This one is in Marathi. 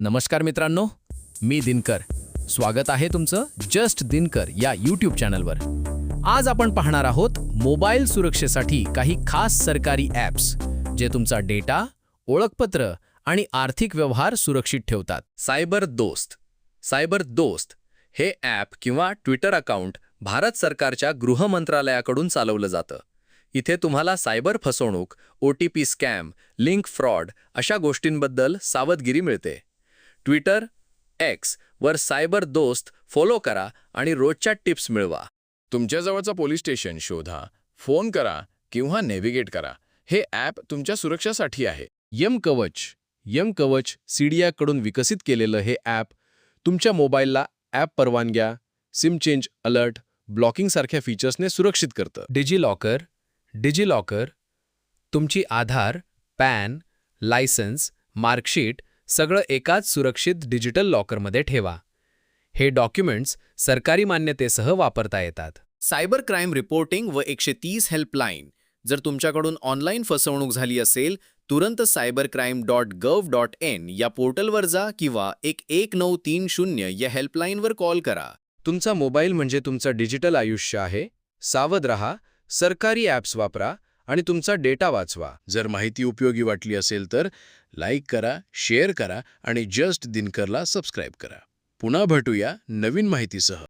नमस्कार मित्रांनो मी दिनकर. स्वागत आहे तुमचं जस्ट दिनकर या यूट्यूब चॅनलवर आज आपण पाहणार आहोत मोबाईल सुरक्षेसाठी काही खास सरकारी ॲप्स जे तुमचा डेटा ओळखपत्र आणि आर्थिक व्यवहार सुरक्षित ठेवतात. सायबर दोस्त. सायबर दोस्त हे ॲप किंवा ट्विटर अकाउंट भारत सरकारच्या गृह मंत्रालयाकडून चालवलं जातं. इथे तुम्हाला सायबर फसवणूक O T P scam link fraud अशा गोष्टींबद्दल सावधगिरी मिळते. ट्विटर एक्स वर सायबर दोस्त फॉलो करा आणि रोजच्या टिप्स मिळवा. तुमच्याजवळचं पोलीस स्टेशन शोधा फोन करा किंवा नेव्हिगेट करा. हे ॲप तुमच्या सुरक्षेसाठी आहे. यम कवच यम कवच सीडियाकडून विकसित केलेलं हे ॲप तुमच्या मोबाईलला ॲप परवानग्या सिम चेंज अलर्ट ब्लॉकिंगसारख्या फीचर्सने सुरक्षित करतं. डिजिलॉकर डिजिलॉकर तुमची आधार पॅन लायसन्स मार्कशीट सगळं एकाच सुरक्षित डिजिटल लॉकरमध्ये ठेवा. हे डॉक्युमेंट्स सरकारी मान्यतेसह वापरता येतात. सायबर क्राईम रिपोर्टिंग व एकशे तीस हेल्पलाईन. जर तुमच्याकडून ऑनलाईन फसवणूक झाली असेल तुरंत cyber crime dot gov dot in या पोर्टलवर जा किंवा एक एक नऊ तीन शून्य या हेल्पलाईनवर कॉल करा. तुमचा मोबाईल म्हणजे तुमचं डिजिटल आयुष्य आहे. सावध रहा. सरकारी ॲप्स वापरा. आणि तुमचा डेटा वाचवा. जर माहिती उपयोगी वाटली असेल तर लाईक करा शेअर करा आणि जस्ट दिनकरला सबस्क्राईब करा. पुन्हा भेटूया नवीन माहितीसह.